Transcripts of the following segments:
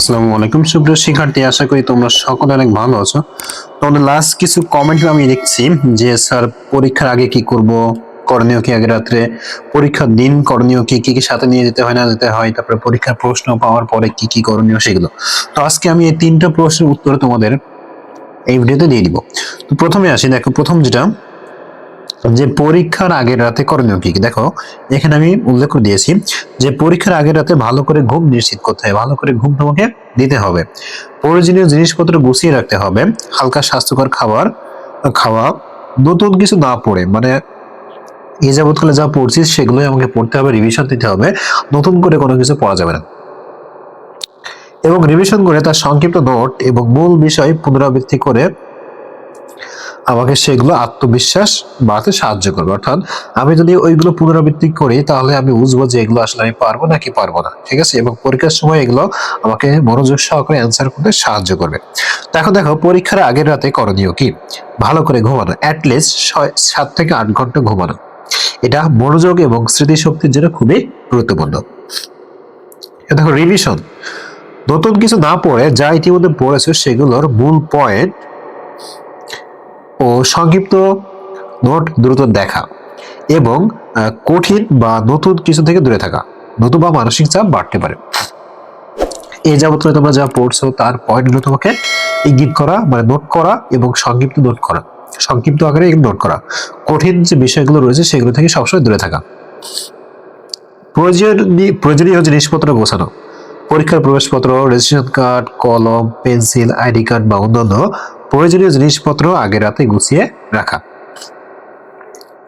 আসসালামু আলাইকুম। সুপ্রিয় শিক্ষার্থী, আশা করি তোমরা সকলে অনেক ভালো আছো। তোমাদের লাস্ট কিছু কমেন্ট আমি দেখছি যে, স্যার, পরীক্ষার আগে কি করব? করণীয় কি আগে রাত্রে? পরীক্ষার দিন করণীয় কি? কি কি সাথে নিয়ে যেতে হয়, না যেতে হয়? তারপরে পরীক্ষার প্রশ্ন পাওয়ার পরে কি কি করণীয় সেগুলো? তো আজকে আমি এই তিনটা প্রশ্নের উত্তর তোমাদের এই ভিডিওতে দিয়ে দিব। তো প্রথমে আসি, দেখো, প্রথম যেটা যে পরীক্ষার আগের রাতে করণীয় কি? দেখো, এখানে আমি উল্লেখ করে দিয়েছি যে পরীক্ষার আগের রাতে ভালো করে ঘুম নিশ্চিত করতে হবে, ভালো করে ঘুম তোমাকে দিতে হবে। প্রয়োজনীয় জিনিসপত্র গুছিয়ে রাখতে হবে, হালকা স্বাস্থ্যকর খাবার, খাওয়া, নতুন কিছু না পড়ে মানে এই যাবৎকালে যা পড়ছিস সেগুলোই আমাকে পড়তে হবে রিভিশন দিতে হবে, নতুন করে কোনো কিছু পড়া যাবে না। এবং রিভিশন করে তার সংক্ষিপ্ত নোট এবং মূল বিষয় পুনরাবৃত্তি করে আমাকে সেগুলো আত্মবিশ্বাস বাড়াতে সাহায্য করবে। অর্থাৎ আমি যদি ওইগুলো পুনরাবৃত্তি করি, তাহলে আমি বুঝব যে এগুলো আসলে আমি পারব নাকি পারব না। ঠিক আছে? এবং পরীক্ষার সময় এগুলো আমাকে মনোযোগ সহকারে অ্যান্সার করতে সাহায্য করবে। দেখো দেখো, পরীক্ষার আগের রাতে করণীয় কি? ভালো করে ঘুমানো। অ্যাটলিস্ট ছয়, সাত থেকে আট ঘণ্টা ঘুমানো। এটা মনোযোগ এবং স্মৃতিশক্তির জন্য খুবই গুরুত্বপূর্ণ। দেখো রিভিশন নতুন কিছু না পড়ে যা ইতিমধ্যে পড়েছো, সেগুলোর মূল পয়েন্ট ও সংক্ষিপ্ত নোট দ্রুত দেখা এবং কঠিন বা নতুন কিছু থেকে দূরে থাকা। নতুবা মানসিক চাপ বাড়তে পারে। এই যাবত তোমরা যা পড়ছো তার পয়েন্টগুলো তোমাকে ইঙ্গিত করা মানে নোট করা এবং সংক্ষিপ্ত নোট করা। সংক্ষিপ্ত আকারে নোট করা। কঠিন যে বিষয়গুলো রয়েছে সেগুলো থেকে সবসময় দূরে থাকা। প্রয়োজনীয় প্রয়োজনীয় জিনিসপত্র গোছানো। পরীক্ষার প্রবেশপত্র রেজিস্ট্রেশন কার্ড কলম পেন্সিল আইডি কার্ড বা অন্যান্য প্রয়োজনীয় জিনিসপত্র আগে রাতে গুছিয়ে রাখা।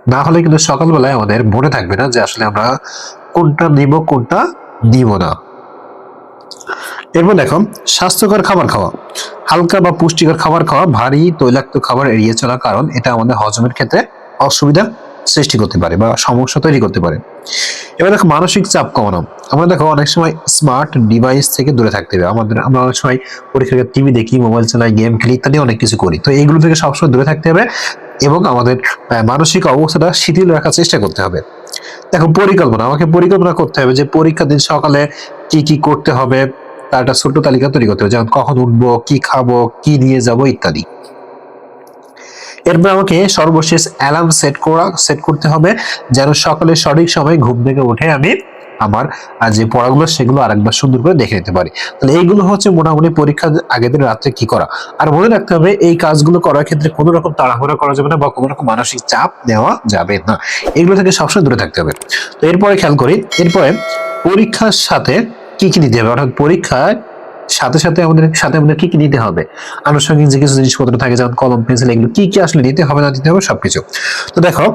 না হলে কিন্তু সকালবেলায় আমাদের মনে থাকবে না যে আসলে আমরা কোনটা নিব কোনটা নিব না। এরপর দেখো, স্বাস্থ্যকর খাবার খাওয়া। হালকা বা পুষ্টিকর খাবার খাওয়া ভারী তৈলাক্ত খাবার এড়িয়ে চলা কারণ এটা আমাদের হজমের ক্ষেত্রে অসুবিধা সৃষ্টি করতে পারে বা সমস্যা তৈরি করতে পারে। এবার দেখো মানসিক চাপ কমানো। আমরা দেখো অনেক সময় স্মার্ট ডিভাইস থেকে দূরে থাকতে হবে। আমাদের আমরা অনেক সময় পরীক্ষার টিভি দেখি মোবাইল চালাই গেম খেলি ইত্যাদি অনেক কিছু করি। তো এইগুলো থেকে সবসময় দূরে থাকতে হবে এবং আমাদের মানসিক অবস্থাটা শিথিল রাখার চেষ্টা করতে হবে। দেখো পরিকল্পনা। আমাকে পরিকল্পনা করতে হবে যে পরীক্ষার দিন সকালে কি কি করতে হবে তার একটা ছোট্ট তালিকা তৈরি করতে হবে। যেমন কখন উঠবো, কি খাব, কি নিয়ে যাব ইত্যাদি। এরপর আমাকে সর্বশেষ অ্যালার্ম সেট করা সেট করতে হবে, যেন সকালে সঠিক সময় ঘুম থেকে উঠে আমি আমার যে পড়াগুলো, সেগুলো আরেকবার সুন্দর করে দেখে নিতে পারি। তাহলে এইগুলো হচ্ছে মোটামুটি পরীক্ষার আগের দিন রাত্রে কি করা? আর মনে রাখতে হবে, এই কাজগুলো করার ক্ষেত্রে কোনো রকম তাড়াহুড়া করা যাবে না বা কোনো রকম মানসিক চাপ নেওয়া যাবে না। এগুলো থেকে সবসময় দূরে থাকতে হবে। তো এরপরে খেয়াল করি, এরপরে পরীক্ষার সাথে কি কি নিতে হবে? অর্থাৎ পরীক্ষায় সাথে সাথে আমাদের সাথে আমাদের কি কি নিতে হবে? আনুষঙ্গিক যে কিছু জিনিসপত্র থাকে, যেমন কলম, পেন্সিল, এগুলো কি কি আসলে নিতে হবে, না দিতে হবে, সবকিছু। তো দেখো,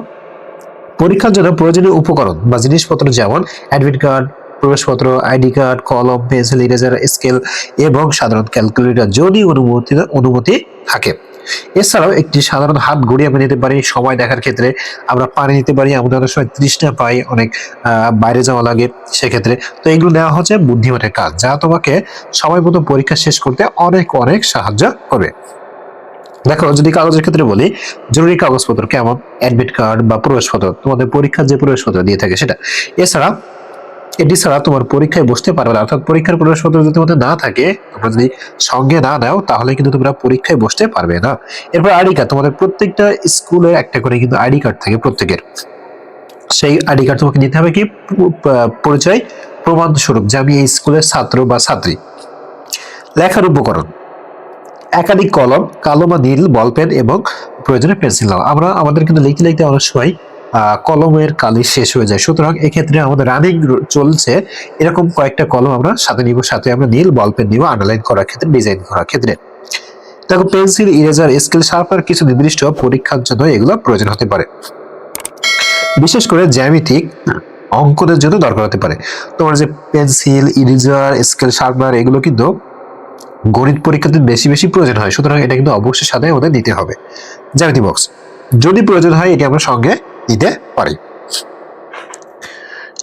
পরীক্ষার জন্য প্রয়োজনীয় উপকরণ বা জিনিসপত্র যেমন অ্যাডমিট কার্ড প্রবেশপত্র আইডি কার্ড কলম, পেন্সিল ইরেজার স্কেল এবং সাধারণ ক্যালকুলেটর যদি অনুমতি অনুমতি থাকে। এছাড়াও একটি সাধারণ হাত ঘড়ি আমরা নিতে পারি সময় দেখার ক্ষেত্রে। আমরা পানি নিতে পারি, আমরা অনেক সময় তৃষ্ণা পাই, অনেক বাইরে যাওয়া লাগে সেক্ষেত্রে। তো এগুলো নেওয়া হচ্ছে বুদ্ধিমানের কাজ, যা তোমাকে সময় মতো পরীক্ষা শেষ করতে অনেক অনেক সাহায্য করবে। দেখো, যদি কাগজের ক্ষেত্রে বলি, জরুরি কাগজপত্র কেমন? অ্যাডমিট কার্ড বা প্রবেশপত্র, তোমাদের পরীক্ষার যে প্রবেশপত্র দিয়ে থাকে সেটা। এছাড়া এটি ছাড়া তোমার পরীক্ষায় বসতে পারবে না। অর্থাৎ পরীক্ষার প্রবেশপত্র যদি তোমাদের না থাকে, তোমরা যদি সঙ্গে না নাও তাহলে কিন্তু তোমরা পরীক্ষায় বসতে পারবে না। এরপর আইডি কার্ড, তোমাদের প্রত্যেকটা স্কুলের একটা করে কিন্তু আইডি কার্ড থাকে প্রত্যেকের। সেই আইডি কার্ড তোমাকে নিতে হবে কি? পরিচয় প্রমাণ স্বরূপ যে আমি এই স্কুলের ছাত্র বা ছাত্রী। লেখার উপকরণ, একাধিক কলম, কালো বা নীল, বল পেন এবং প্রয়োজনে পেন্সিল নাও। আমরা, আমাদের কিন্তু লিখতে লিখতে অনেক সময় কলমের কালি শেষ হয়ে যায়। সুতরাং এক্ষেত্রে আমাদের রানিং চলছে। এরকম কয়েকটা কলম আমরা সাথে নিব, সাথে আমরা নীল বল পেন নিব আন্ডারলাইন করার ক্ষেত্রে ডিজাইন করার ক্ষেত্রে। দেখো পেন্সিল ইরেজার স্কেল শার্পার কিছু নির্দিষ্ট পরীক্ষার জন্য এগুলো প্রয়োজন হতে পারে। বিশেষ করে জ্যামিতিক অঙ্কনের জন্য দরকার হতে পারে। তোমার যে পেন্সিল ইরেজার স্কেল শার্পনার এগুলো কিন্তু গণিত পরীক্ষাতে বেশি বেশি প্রয়োজন হয়। সুতরাং এটা কিন্তু অবশ্যই সাথে আমাদের নিতে হবে। জ্যামিতি বক্স যদি প্রয়োজন হয় এটি আমরা সঙ্গে নিতে পারে।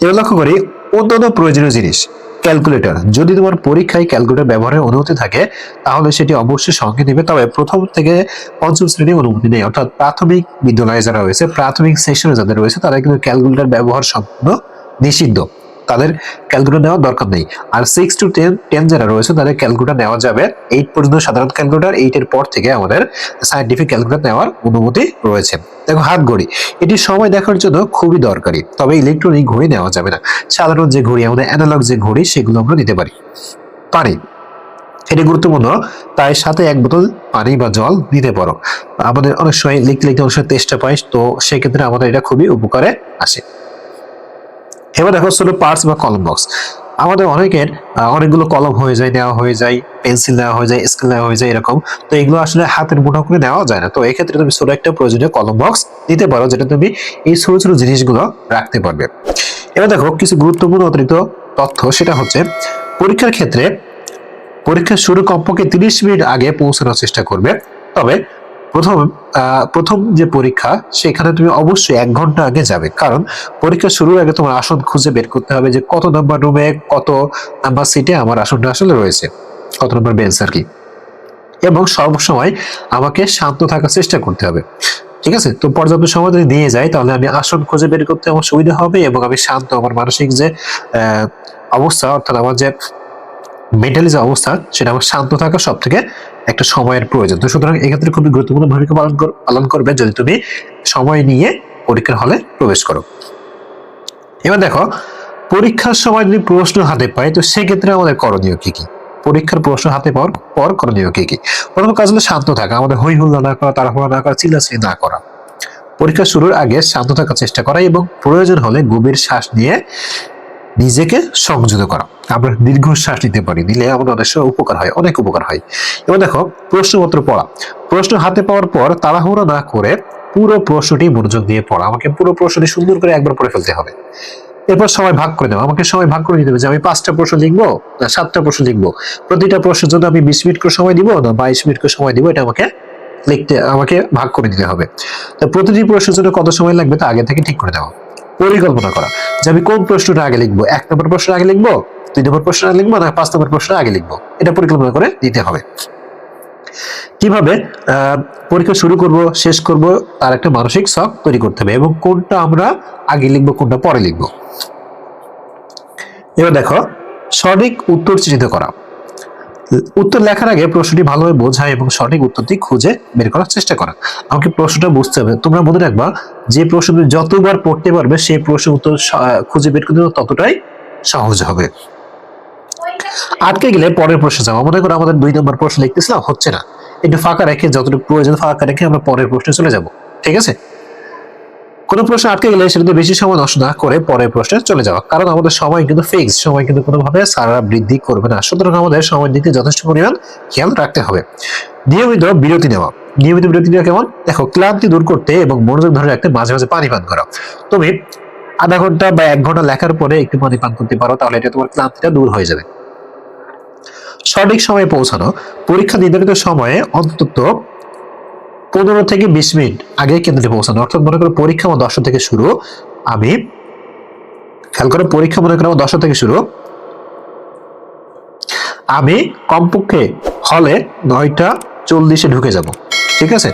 এবার লক্ষ্য করি, অত্যন্ত প্রয়োজনীয় জিনিস ক্যালকুলেটর যদি তোমার পরীক্ষায় ক্যালকুলেটর ব্যবহারের অনুমতি থাকে, তাহলে সেটি অবশ্যই সঙ্গে নেবে। তবে প্রথম থেকে পঞ্চম শ্রেণির অনুমতি নেই। অর্থাৎ প্রাথমিক বিদ্যালয়ে যারা রয়েছে, প্রাথমিক সেশনে যাদের রয়েছে, তারা কিন্তু ক্যালকুলেটর ব্যবহার সম্পূর্ণ নিষিদ্ধ। তাদের ক্যালকুলেটর নেওয়ার দরকার নেই। আর সিক্স টু টেন টেন যারা রয়েছে, তাদের ক্যালকুলেটর নেওয়া যাবে। এইট পর্যন্ত সাধারণ ক্যালকুলেটর এইটের পর থেকে আমাদের সাইন্টিফিক ক্যালকুলেটর নেওয়ার অনুমতি রয়েছে। দেখো, হাত ঘড়ি। এটি সময় দেখার জন্য খুবই দরকারি, তবে ইলেকট্রনিক ঘড়ি নেওয়া যাবে না। সাধারণ যে ঘড়ি, আমাদের অ্যানালগ যে ঘড়ি, সেগুলো আমরা নিতে পারি। পারি এটি গুরুত্বপূর্ণ, তাই সাথে এক বোতল পানি বা জল দিতে পারো। আমাদের অনেক সময় লিখতে লিখতে অনেক সময় তেষ্টা পাই তো সেক্ষেত্রে আমাদের এটা খুবই উপকারে আসে। এবার দেখো ছোট পার্টস বা কলম বক্স আমাদের অনেকের অনেকগুলো কলম হয়ে যায়, নেওয়া হয়ে যায় পেন্সিল নেওয়া হয়ে যায় স্কেল নেওয়া হয়ে যায়, এরকম। তো এগুলো আসলে হাতের মুঠো করে নেওয়া যায় না। তো এক্ষেত্রে তুমি ছোট একটা প্রয়োজনীয় কলম বক্স দিতে পারো, যেটা তুমি এই ছোট ছোট জিনিসগুলো রাখতে পারবে। এবার দেখো কিছু গুরুত্বপূর্ণ অতিরিক্ত তথ্য, সেটা হচ্ছে পরীক্ষার ক্ষেত্রে, পরীক্ষা শুরু কমপক্ষে তিরিশ মিনিট আগে পৌঁছানোর চেষ্টা করবে। তবে প্রথম প্রথম যে পরীক্ষা, সেখানে তুমি অবশ্যই এক ঘণ্টা আগে যাবে। কারণ পরীক্ষা শুরুর আগে তোমার আসন খুঁজে বের করতে হবে যে কত নাম্বার রুমে কত নাম্বার সিটে আমার আসনটা আসলে রয়েছে, কত নম্বর বেঞ্চ আর কি। এবং সবসময় আমাকে শান্ত থাকার চেষ্টা করতে হবে। ঠিক আছে? তো পর্যাপ্ত সময় যদি দিয়ে যাই, তাহলে আমি আসন খুঁজে বের করতে আমার সুবিধা হবে এবং আমি শান্ত আমার মানসিক যে অবস্থা, অর্থাৎ আমার যে মেন্টালি যে অবস্থা, সেটা আমার শান্ত থাকা সব থেকে একটা সময়ের প্রয়োজন। তো সুতরাং এক্ষেত্রে খুবই গুরুত্বপূর্ণ ভূমিকা পালন পালন করবে যদি তুমি সময় নিয়ে পরীক্ষার হলে প্রবেশ করো। এবার দেখো, পরীক্ষার সময় যদি প্রশ্ন হাতে পাই তো সেক্ষেত্রে আমাদের করণীয় কি কি? পরীক্ষার প্রশ্ন হাতে পাওয়ার পর করণীয় কি কি? প্রথম কাজ হলো শান্ত থাকা, আমাদের হই হুল্লা না করা, তাড়াহুড়া না করা, চিল্লাচিল্লি না করা। পরীক্ষা শুরুর আগে শান্ত থাকার চেষ্টা করা এবং প্রয়োজন হলে গভীর শ্বাস নিয়ে নিজেকে সংযত করা। আমরা দীর্ঘ শ্বাস নিতে পারি নিলে আমাদের অনেক সময় উপকার হয়, অনেক উপকার হয়। এবার দেখো, প্রশ্নপত্র পড়া। প্রশ্ন হাতে পাওয়ার পর তাড়াহুড়ো না করে পুরো প্রশ্নটি মনোযোগ দিয়ে পড়া। আমাকে পুরো প্রশ্নটি সুন্দর করে একবার পড়ে ফেলতে হবে। এরপর সময় ভাগ করে দেবো আমাকে সময় ভাগ করে দিতে হবে যে আমি পাঁচটা প্রশ্ন লিখব না সাতটা প্রশ্ন লিখব। প্রতিটা প্রশ্নের জন্য আমি বিশ মিনিট করে সময় দিব না বাইশ মিনিট করে সময় দিব, এটা আমাকে লিখতে, আমাকে ভাগ করে দিতে হবে। তো প্রতিটি প্রশ্নের জন্য কত সময় লাগবে তা আগে থেকে ঠিক করে দেওয়া। পরিকল্পনা করা। যে আমি কোন প্রশ্নটা আগে লিখব? এক নম্বর প্রশ্ন আগে লিখব? দুই নম্বর প্রশ্ন আগে লিখব? না, পাঁচ নম্বর প্রশ্ন আগে লিখব? এটা পরিকল্পনা করে দিতে হবে। কীভাবে? পরীক্ষা শুরু করব, শেষ করব, তার একটা মানসিক শখ তৈরি করতে হবে এবং কোনটা আমরা আগে লিখব, কোনটা পরে লিখব। এবার দেখো, সঠিক উত্তর চিহ্নিত করা। উত্তর লেখার আগে প্রশ্নটি ভালোভাবে বোঝা এবং সঠিক উত্তরটি খুঁজে বের করার চেষ্টা করা। আমাকে প্রশ্নটা বুঝতে হবে। তোমরা মনে রাখবা, যে প্রশ্ন যতবার পড়তে পারবে, সেই প্রশ্ন উত্তর খুঁজে বের করতে ততটাই সহজ হবে। আটকে গেলে পরের প্রশ্ন যাব। মনে করো আমাদের দুই নম্বর প্রশ্ন লিখতেছিলাম, হচ্ছে না। একটু ফাঁকা রেখে, যতটুকু প্রয়োজন ফাঁকা রেখে আমরা পরের প্রশ্নে চলে যাব। ঠিক আছে? কোনো প্রশ্ন আটকে গেলে সেটাতে বেশি সময় নষ্ট না করে পরের প্রশ্নে চলে যাওয়া। কারণ আমাদের সময় কিন্তু ফিক্স সময় কিন্তু কোনোভাবে সারা বৃদ্ধি করবে না। সুতরাং আমাদের সময় দিকে যথেষ্ট পরিমাণ খেয়াল রাখতে হবে। নিয়মিত বিরতি নেওয়া। নিয়মিত বিরতি নেওয়া কেমন? দেখো, ক্লান্তি দূর করতে এবং মনোযোগ ধরে রাখতে মাঝে মাঝে পানি পান করা। তুমি আধা ঘণ্টা বা এক ঘণ্টা লেখার পরে একটু পানি পান করতে পারো, তাহলে এটা তোমার ক্লান্তিটা দূর হয়ে যাবে। সঠিক সময়ে পৌঁছানো। পরীক্ষা নির্ধারিত সময়ে অন্তত পনেরো থেকে বিশ মিনিট আগে কেন্দ্রে পৌঁছানো। অর্থাৎ মনে করো পরীক্ষা আমার দশটা থেকে শুরু। আমি খেয়াল করে, পরীক্ষা মনে করো দশটা থেকে শুরু। আমি কমপক্ষে হলে নয়টা চল্লিশে ঢুকে যাব। ঠিক আছে?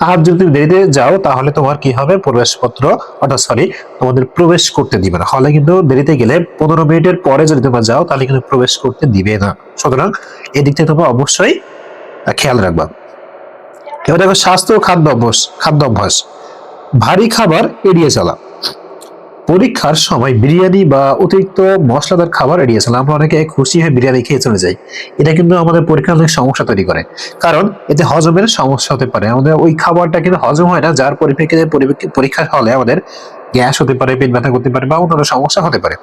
আর যদি দেরিতে যাও, তাহলে তোমার কি হবে? প্রবেশপত্র, অর্থাৎ সরি তোমাদের প্রবেশ করতে দিবে না। হলে কিন্তু দেরিতে গেলে পনেরো মিনিটের পরে যদি তোমরা যাও, তাহলে কিন্তু প্রবেশ করতে দিবে না। সুতরাং এদিক থেকে তোমরা অবশ্যই খেয়াল রাখবা। এবার দেখো স্বাস্থ্য ও খাদ্য অভ্যাস খাদ্য অভ্যাস ভারী খাবার এড়িয়ে চলা। পরীক্ষার সময় বিরিয়ানি বা অতিরিক্ত মশলাদার খাবার এড়িয়ে চলা। আমরা অনেকে খুশি হয়ে বিরিয়ানি খেয়ে চলে যাই। এটা কিন্তু আমাদের পরীক্ষার অনেক সমস্যা তৈরি করে। কারণ এতে হজমের সমস্যা হতে পারে। আমাদের ওই খাবারটা কিন্তু হজম হয় না, যার পরিপ্রেক্ষিতে পরিপ্রেক্ষি- পরীক্ষার হলে আমাদের গ্যাস হতে পারে, পেট ব্যথা করতে পারে বা অন্যান্য সমস্যা হতে পারে।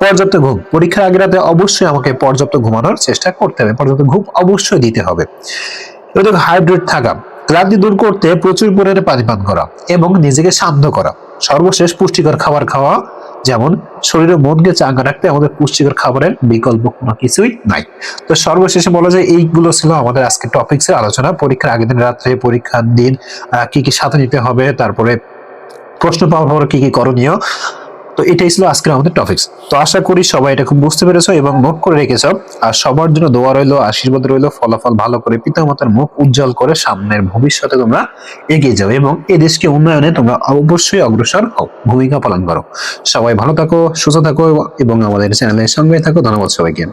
পর্যাপ্ত ঘুম। পরীক্ষার আগে রাতে অবশ্যই আমাকে পর্যাপ্ত ঘুমানোর চেষ্টা করতে হবে। পর্যাপ্ত ঘুম অবশ্যই দিতে হবে। দেখো হাইড্রেট থাকা। ক্লান্তি দূর করতে প্রচুর পরিমাণে পানি পান করা এবং নিজেকে শান্ত করা। সর্বশেষ পুষ্টিকর খাবার খাওয়া, যেমন শরীরে মনকে চাঙ্গা রাখতে আমাদের পুষ্টিকর খাবারের বিকল্প কোনো কিছুই নাই। তো সর্বশেষে বলা যায়, এইগুলো ছিল আমাদের আজকে টপিক্স এর আলোচনা। পরীক্ষার আগের দিন রাত্রে পরীক্ষার দিন কি কি সাথে নিতে হবে, তারপরে প্রশ্ন পাওয়ার পর কি কি করণীয় তো এটাই ছিল আজকের আমাদের টপিকস তো আশা করি সবাই এটা খুব বুঝতে পেরেছ এবং নোট করে রেখেছ। আর সবার জন্য দোয়া রইল, আশীর্বাদ রইল, ফলাফল ভালো করে পিতামাতার মুখ উজ্জ্বল করে সামনের ভবিষ্যতে তোমরা এগিয়ে যাও এবং এ দেশকে উন্নয়নে তোমরা অবশ্যই অগ্রসর হও, ভূমিকা পালন করো। সবাই ভালো থাকো, সুস্থ থাকো এবং আমাদের চ্যানেলের সঙ্গে থাকো। ধন্যবাদ সবাইকে।